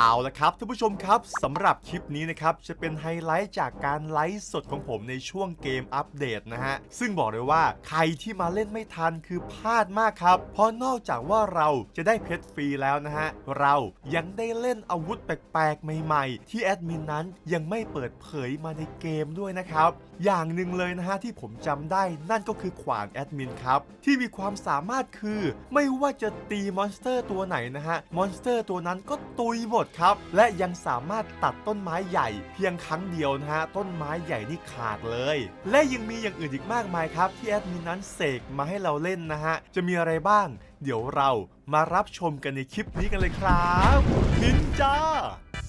เอาละครับท่านผู้ชมครับสำหรับคลิปนี้นะครับจะเป็นไฮไลท์จากการไลฟ์สดของผมในช่วงเกมอัปเดตนะฮะ ซึ่งบอกเลยว่าใครที่มาเล่นไม่ทันคือพลาดมากครับ เพราะนอกจากว่าเราจะได้เพชรฟรีแล้วนะฮะ เรายังได้เล่นอาวุธแปลกๆ ใหม่ๆ ที่แอดมินนั้นยังไม่เปิดเผยมาในเกมด้วยนะครับ อย่างหนึ่งเลยนะฮะที่ผมจำได้นั่นก็คือขวานแอดมินครับที่มีความสามารถคือ ไม่ว่าจะตีมอนสเตอร์ตัวไหนนะฮะมอนสเตอร์ตัวนั้นก็ตุยหมดครับ และยังสามารถตัดต้นไม้ใหญ่ เพียงครั้งเดียวนะฮะต้นไม้ใหญ่นี่ขาดเลย และยังมีอย่างอื่นอีกมากมายครับ ที่แอดมินนั้นเสกมาให้เราเล่นนะฮะจะมีอะไรบ้าง เดี๋ยวเรามารับชมกันในคลิปนี้กันเลยครับนินจา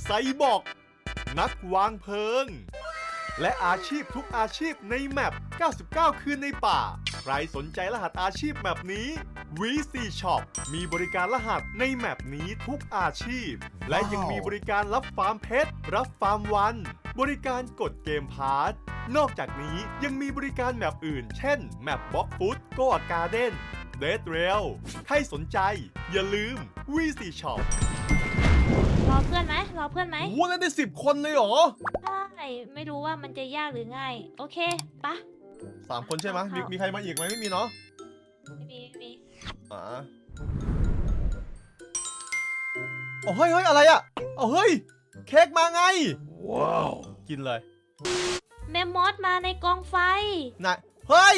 ไซบอร์กนักวางเพลิง และอาชีพทุกอาชีพในแมป 99 คืนในป่า รสนใจรหัสอาชีพแมปนี้ VC Shop มีบริการรหัสในแมปนี้ทุกอาชีพ และยังมีบริการรับฟาร์มเพชร รับฟาร์มวัน บริการกดเกมพาร์ทนอกจากนี้ยังมีบริการแมปอื่น เช่น แมปบ็อกฟุตโกดการ์เด้นเดดเรลใครสนใจ อย่าลืม VC Shop รอเพื่อนไหมรอเพื่อนไหมวูเล่นได้สิบคนเลยเหรอ ใช่ ไม่รู้ว่ามันจะยากหรือง่าย โอเค ปะ สามคนใช่ไหมมีครับมีใครมาอีกไหมไม่มีเนาะไม่มีไม่มีอ่าโอ้เฮ้ยเฮ้ยอะไรอะเอาเฮ้ย เค้กมาไง ว้าว กินเลย แมมมอสมาในกองไฟนะเฮ้ย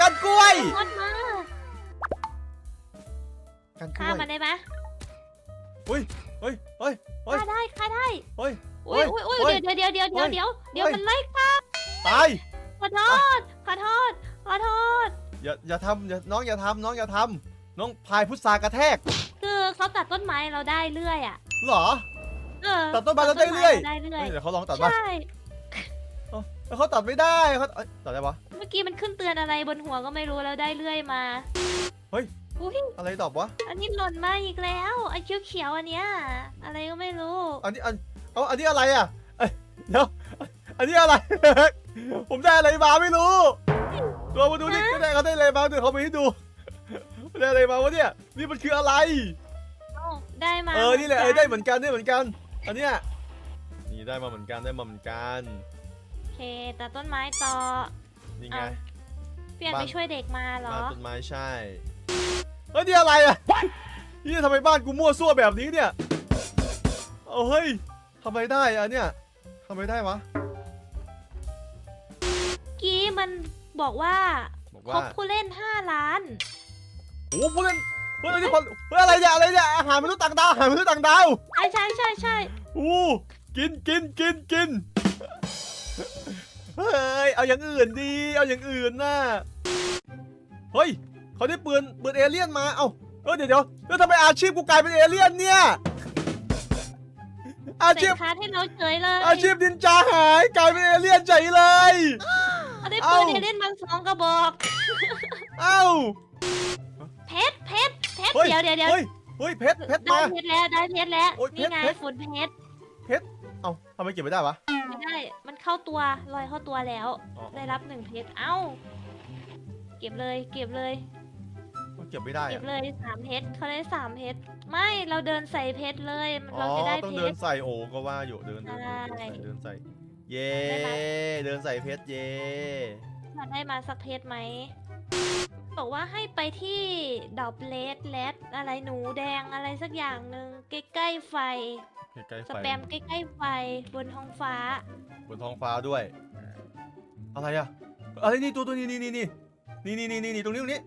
กันกล้วยมอสมากันกล้ฆ่าวยมันได้ไหมเฮ้ยเฮ้ยเฮ้ย เฮ้ย ฆ่าได้ฆ่าได้เฮ้ย อุ้ยอุ้ยอุ้ยเฮ้ยเดี๋ยวเดี๋ยวเดี๋ยวเดี๋ยวเดี๋ยวเดี๋ยวเฮ้ย มันไล่ฆ่าตายข อโทษ ขอโทษ ขอโทษ อย่าอย่าทำอย่าน้องอย่าทำน้องอย่าทำน้องพายพุทรากระแทกคือเขาตัดต้นไม้เราได้เรื่อยอะ เหรอ เออตัดต้นไม้เราได้เรื่อยได้เรื่อย เฮ้ยเดี๋ยวเขาลองตัดบ้างใช่ แล้วเขาตัดไม่ได้เขาเอ้ยตัดได้ปะ เมื่อกี้มันขึ้นเตือนอะไรบนหัวก็ไม่รู้แล้วได้เรื่อยมาเฮ้ย อุ้ยอะไรตอบวะ อันนี้หล่นมาอีกแล้วไอ้เขียวเขียวๆอันเนี้ยอะไรก็ไม่รู้ อันนี้อันเอาอันนี้อะไรอะเอ้ยเดี๋ยวอันนี้อะไร ผมได้อะไรมาไม่รู้เรามาดูนี่ก็ได้เขาได้อะไรมาเดี๋ยวเขาไปให้ดูได้อะไรมาวะเนี่ย นี่มันคืออะไรเอ้าได้มาเออ นี่แหละ เอมือได้เหมือนกันได้เหมือนกัน อันเนี้ย นี่ได้มาเหมือนกันได้มาเหมือนกัน โอเคตัดต้นไม้ต่อ นี่ไงเอาเปลี่ยนบ้าน ไปช่วยเด็กมาเหรอ บ้านต้นไม้ใช่ เฮ้ยนี่อะไรอะนี่ทำไมบ้านกูมั่วซั่วแบบนี้เนี่ย เอาเฮ้ยทำไมได้อะเนี่ยทำไมได้วะ กี้มันบอกว่าบอกครว่าบผู้เล่น 5 ล้าน โอ้โหผู้เล่นเฮ้ยนี่คนเฮ้ยอะไรเนี่ยอะไรเนี่ยอาหารมนุษย์ต่างดาวอาหารมนุษย์ต่างดาวใช่ใช่ใช่ใช่อู้กินกินกินกินเฮ้ยเอาอย่างอื่นดีเอาอย่างอื่นน่ะเฮ้ยเขาได้ปืนปืนเอเลี่ยนมาเอ้าเออเดี๋ยวเดี๋ยวแล้วทำไมอาชีพกูกลายเป็นเอเลี่ยนเนี่ยอาเสชีพ กคาร์ดให้เราเฉยเลยอาชีพนินจาหายกลายเป็นเอเลี่ยนเฉยเลย เอาได้เอ้าปืนเอเล่นมาสองกระบอก เอ้าเพชรเพชรเพชรเฮ้ยเดี๋ยวเดี๋ยวเดี๋ยวเฮ้ยเฮ้ยเพชรเพชรได้มา เพชรแล้วได้เพชรแล้ว โอ๊ยนี่ไงเพชร ฝุ่นเพชรเอ้าทำไมเก็บไม่ได้วะไม่ได้ มันเข้าตัวลอยเข้าตัวแล้ว อ๋อได้รับหนึ่งเพชร เอ้า เก็บเลย เก็บเลย เก็บไม่ได้เก็อะบเลยสามเพชรเขาได้สามเพชร ไม่ เราเดินใส่เพชรเลย อ๋อเราจะได้ต้องเพเดินชรใส่โอ้ก็ว่าอยู่เดินเดินเดินใช่เดินใส่เดินใส่ เย่เดินใส่เพชรเย่อยาได้มาสักเพชรไหม บอกว่าให้ไปที่ดอบเลสเลสอะไรหนูแดงอะไรสักอย่างหนึ่งใกล้ไฟ ใกล้สไฟแปมใกล้ๆไฟบนท้องฟ้า บนท้องฟ้าด้วย อะไรอะอะไรนี่ตัวตัวนี้นี่นี่นี่นี่นี่นี่นี่ตรงนี้ตรงนี้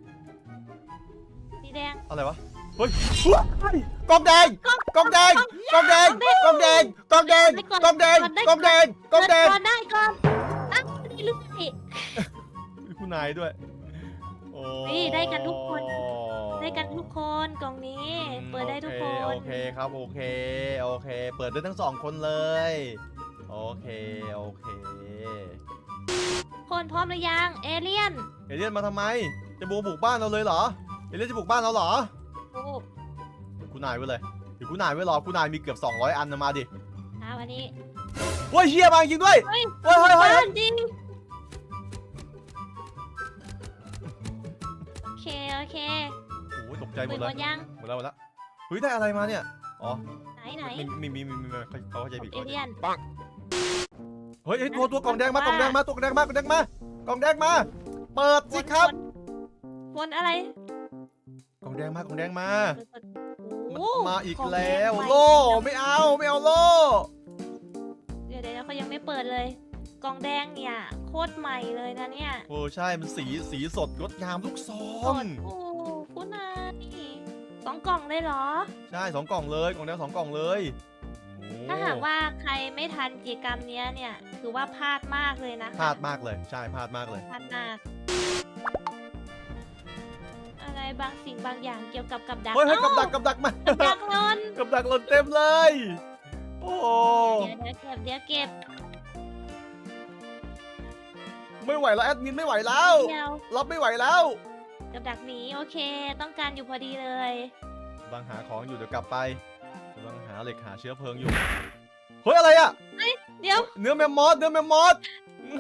สีแดงอะไรวะ เฮ้ยกองแดงกองแดงกองแดงกองแดงกองแดงกองแดงกองแดงกองแดงก่อนได้ก่อนอะได้เรื่อยมีคุณนายด้วยโอ้นี่ได้กันทุกคน ได้กันทุกคนกล่องนี้อืมเปิดได้ทุกคโอนเคครับโอเคโอเค เปิดได้ทั้งสองคนเลย โอเคโอเค คนพร้อมหรือยังเอเลี่ยนเอเลี่ยนมาทำไม จะบุกบุกบ้านเราเลยเหรอเอเลี่ยนจะบุกบ้านเราเหรอโอ้เดี๋ยว คุณนายไว้เลยเดี๋ยวคุณนายไว้รอคุณนายมีเกือบ 200 อันนะมาดิครับอันนี้เฮ้ยเฮียมาจริงด้วย เฮ้ยเฮ้ยเฮ้ยเฮ้ย บ้านจริง โอเค โอเคโอ้ยตกใจหมปืดนเลหมยดยัง หมดแล้วหมดแล้วเฮ้ยได้อะไรมาเนี่ยอ๋อไหนไหนไม่ไม่มีไม่มีไม่ไม่เขาเข้าใจผิดเอเขาเข้าใจเลี่ยนผิดเฮ้ยเฮ้ยตัวตัวกล่องแดงมากล่องแดงมาตัวกล่องแดงมากล่องแดงมากล่องแดงมา เปิดสิครับวนอะไรกล่องแดงมากล่องแดงมาโอ้ มาอีกของแล้วดงใหม่โล่ไม่เอาไม่เอาโล่เดี๋ยวเดี๋ยวเขายังไม่เปิดเลย กล่องแดงเนี่ยโคตรใหม่เลยนะเนี่ยโอ้ใช่มันสีสีสดงดงามทุกซอสงดโอ้คุณนายสองกล่องเลยเหรอ ใช่สองกล่องเลยกล่องแดงสองกล่องเลยโอ้ถ้าหากว่าใครไม่ทันกิจกรรมเนี้ยเนี่ยถือว่าพลาดมากเลยนะคะพลาดมากเลยใช่พลาดมากเลยพลาดมากอะไร บางสิ่งบางอย่างเกี่ยวกับกับดักเฮ้ยเฮ้ยกับเอ้าดักกับดักมากับดักหลนกับดักหล่นเต็มเลย โอ้เดี๋ยวเดี๋ยวเก็บเดี๋ยวเก็บไม่ไหวแล้วแอดมินไม่ไหวแล้วเดี๋ยวรับไม่ไหวแล้ว กับดักหมีโอเค ต้องการอยู่พอดีเลยกำลังหาของอยู่เดี๋ยวกลับไปกำลังหาเหล็กหาเชื้อเพลิงอยู่เฮ้ยอะไรอะเดี๋ยวเนื้อแมมมอสเนื้อแมมมอส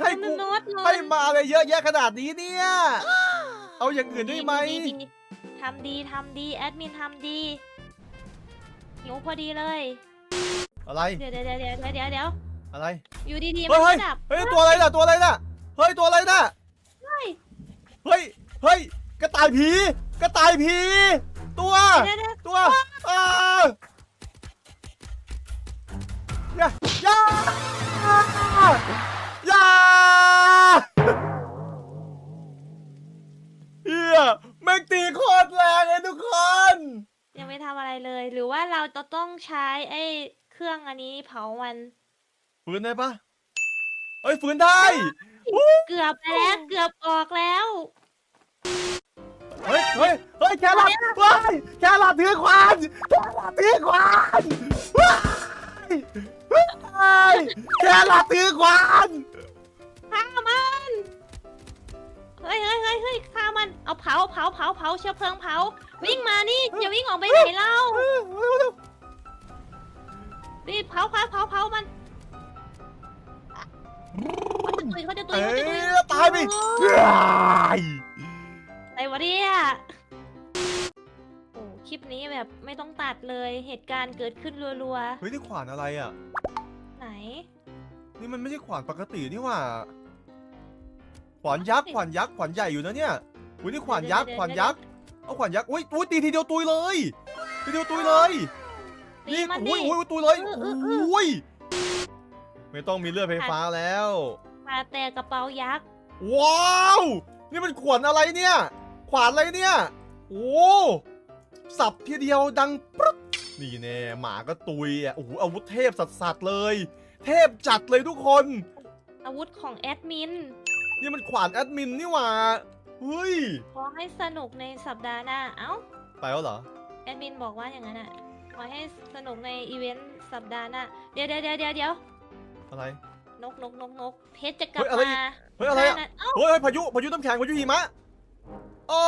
ให้กูโน้ตเลให้ยมาอะไรเยอะแยะขนาดนี้เนี่ย เอาอย่างอื่นได้ไหมดีดี ทำดีทำดีแอดมินทำดีหิวพอดีเลย อะไร เดี๋ยวเดี๋ยวเดี๋ยวเดี๋ยวเดี๋ยวเดี๋ยวอะไร อยู่ดีๆเฮ้มัยนเฮ้ยก็ดับเฮ้ยตัวอะไรน่ะตัวอะไรน่ะเฮ้ยตัวอะไรน่ะเฮ้ยเฮ้ยเฮ้ยกระต่ายผีกระต่ายผีตัว เดี๋ยวเดี๋ยวตัวอ่าอย่าอย่าอย่าเฮีย แม่งตีโคตรแรงเลยทุกคน ยังไม่ทำอะไรเลย หรือว่าเราจะต้องใช้ไอ้เครื่องอันนี้เผามันฝืนได้ปะเฮ้ยฝืนได้ เกือบไปแล้วเกือบออกแล้ว เฮ้ย เฮ้ย เฮ้ยแครอทเฮ้ยแครอทถือขวานแครอทถือขวานเฮ้ยเฮ้ยแครอทถือขวานฆ่ามัน เฮ้ยเฮ้ยเฮ้ยเฮ้ยฆ่ามัน เอาเผาเผาเผาเผาเชื้อเพลิงเผา วิ่งมานี่อย่าวิ่งออกไปไหนเล่ารีบเผาเผาเผาเผามันเขาจะตุยเขาจะตุยเอ้เขาจะตุยยตายไปโอ้เฮ้ยอะไรวะเนี่ยโอ้คลิปนี้แบบไม่ต้องตัดเลยเหตุการณ์เกิดขึ้นรัวเฮ้ยนี่ขวานอะไรอะ ๆ ไหน นี่มันไม่ใช่ขวานปกตินี่หว่า ขวานยักษ์ขวานยักษ์ขวานใหญ่อยู่นะเนี่ยอุ้ยนี่ขวานยักษ์ขวานยักษ์เอาขวานยักษ์อุ้ยอุ้ยตีทีเดียวตุยเลยทีเดียวตุยเลยตีนี่มันดิอุ้ยอุ้ยตุยเลยเออเออเอออุ้ยไม่ต้องมีเลือดไฟฟ้าแล้วมาแต่กระเป๋ายักษ์ว้าวนี่มันขวานอะไรเนี่ย ขวานอะไรเนี่ยโอ้สับทีเดียวดังปึ๊บนี่แน่หมาก็ตุยอะโอ้โหอาวุธเทพสัสๆเลย เทพจัดเลยทุกคน อาวุธของแอดมิน นี่มันขวานแอดมินนี่หว่าเฮ้ย ขอให้สนุกในสัปดาห์หน้า เอ้า ไปแล้วเหรอ แอดมินบอกว่าอย่างนั้นอะขอให้สนุกในอีเวนต์สัปดาห์หน้า เดี๋ยวเดี๋ยวเดี๋ยวเดี๋ยวเดี๋ยวอะไร นกนกนกนกเพชรจะกลับเฮ้ยอะไรมาเฮ้ยอะไรอะหน้านั้นเอ้าเฮ้ยเฮ้ยพายุพายุน้ำแข็งพายุหิมะโอ้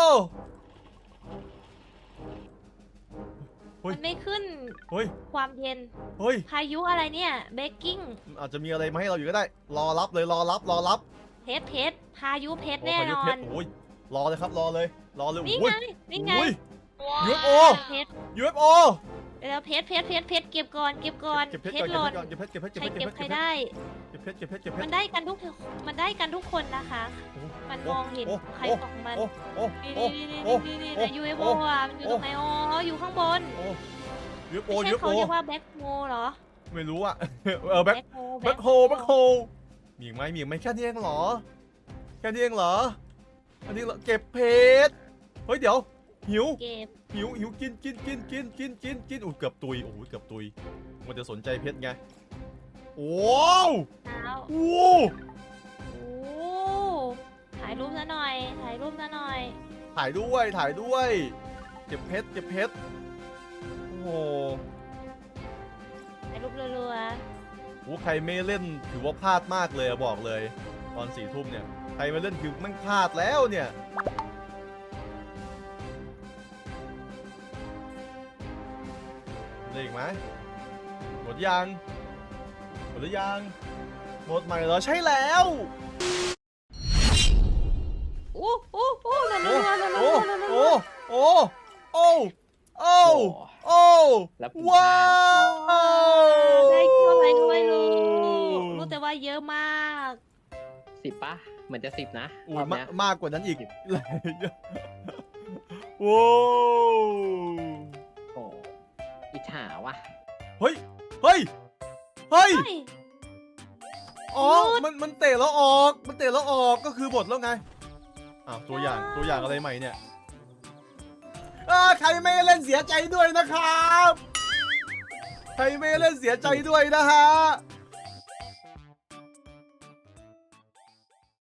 เฮ้ย มันไม่ขึ้นเฮ้ยความเย็น เฮ้ยพายุอะไรเนี่ย เบกกิ้งอาจจะมีอะไรมาให้เราอยู่ก็ได้ รอรับเลยรอรับรอรับเพ ชรเพชรพายุเพชรโอ้แน่พานยุอเพนชรโอ้ยรอเลยครับรอเลย รอเลยนี่โอ้ไงยนี่ไงโอ้ย UFO เพชร UFO เดี๋ยวเพชรเพชรเพชรเพชรเก็บก่อนเก็บก่อนเก็บเพชรเพก่ชอนรหล่นเก็บเพชรเก็บเพชรใครเก็เก็บบเพใครชรได้เก็บเพชรเก็บเพชรเก็บเพชรมันได้กันทุกมันได้กันทุกคนนะคะโอ้มันมองเห็นโอ้ใครโอ้ของมันโอ้โอ้นี่โอ้นี่นี่โอ้นี่นี่โอ้นี่ยูเอฟโอ้โออะมันอยู่ตรงไหนอ๋ออยู่ข้างบนโอ้ UFO ไม่ใช่ UFO เขาเรียกว่าแบ็คโมเหรอไม่รู้อะเออแบ็คโมแบ็คโฮแบ็คโฮ มีอีกไหมมีอีกไหมแค่นี้เองเหรอ แค่นี้เองเหรอ อันนี้เหรอเก็บเพชร เฮ้ยเดี๋ยว หิว เก็บหิวหิวกินกินกินกินกินกินกินอุ้ยเกือบตุยโอ้ยเกือบตุยมันจะสนใจเพชรไงว้าวเท้าโอ้โอ้ถ่ายรูปซะหน่อย ถ่ายรูปซะหน่อย ถ่ายด้วยถ่ายด้วย เก็บเพชรเก็บเพชรโอ้โหถ่ายรูปรัวโอ้ใครไม่เล่นถือว่าพลาดมากเลยบอกเลย ตอนสี่ทุ่มเนี่ย ใครไม่เล่นคือแมันพลาดแล้วเนี่ยเล่นอีกไหมหมดยัง หมดหรือยัง หมดใหม่เหรอใช่แล้วโอ้โอ้โอ้โอ้โอ้โอ้โอ้ โอ้โอ้โอ้โอ้แล้วผมว้าวได้เท่าไหร่ก็ไม่รู้รู้แต่ว่าเยอะมากสิบปะเหมือนจะสิบนะโอ้รยอบมาเนี้ยมากกว่านั้นอีกโว้โอ้อิจฉาวะเฮ้ยเฮ้ยเฮ้ยเฮ้ยอ๋อหลุดมันมันเตะแล้วออก มันเตะแล้วออกก็คือบทแล้วไงอ้าวตัวอย่างตัวอย่างอะไรใหม่เนี่ย อ่าใครไม่เล่นเสียใจด้วยนะครับ ใครไม่เล่นเสียใจด้วยนะฮะ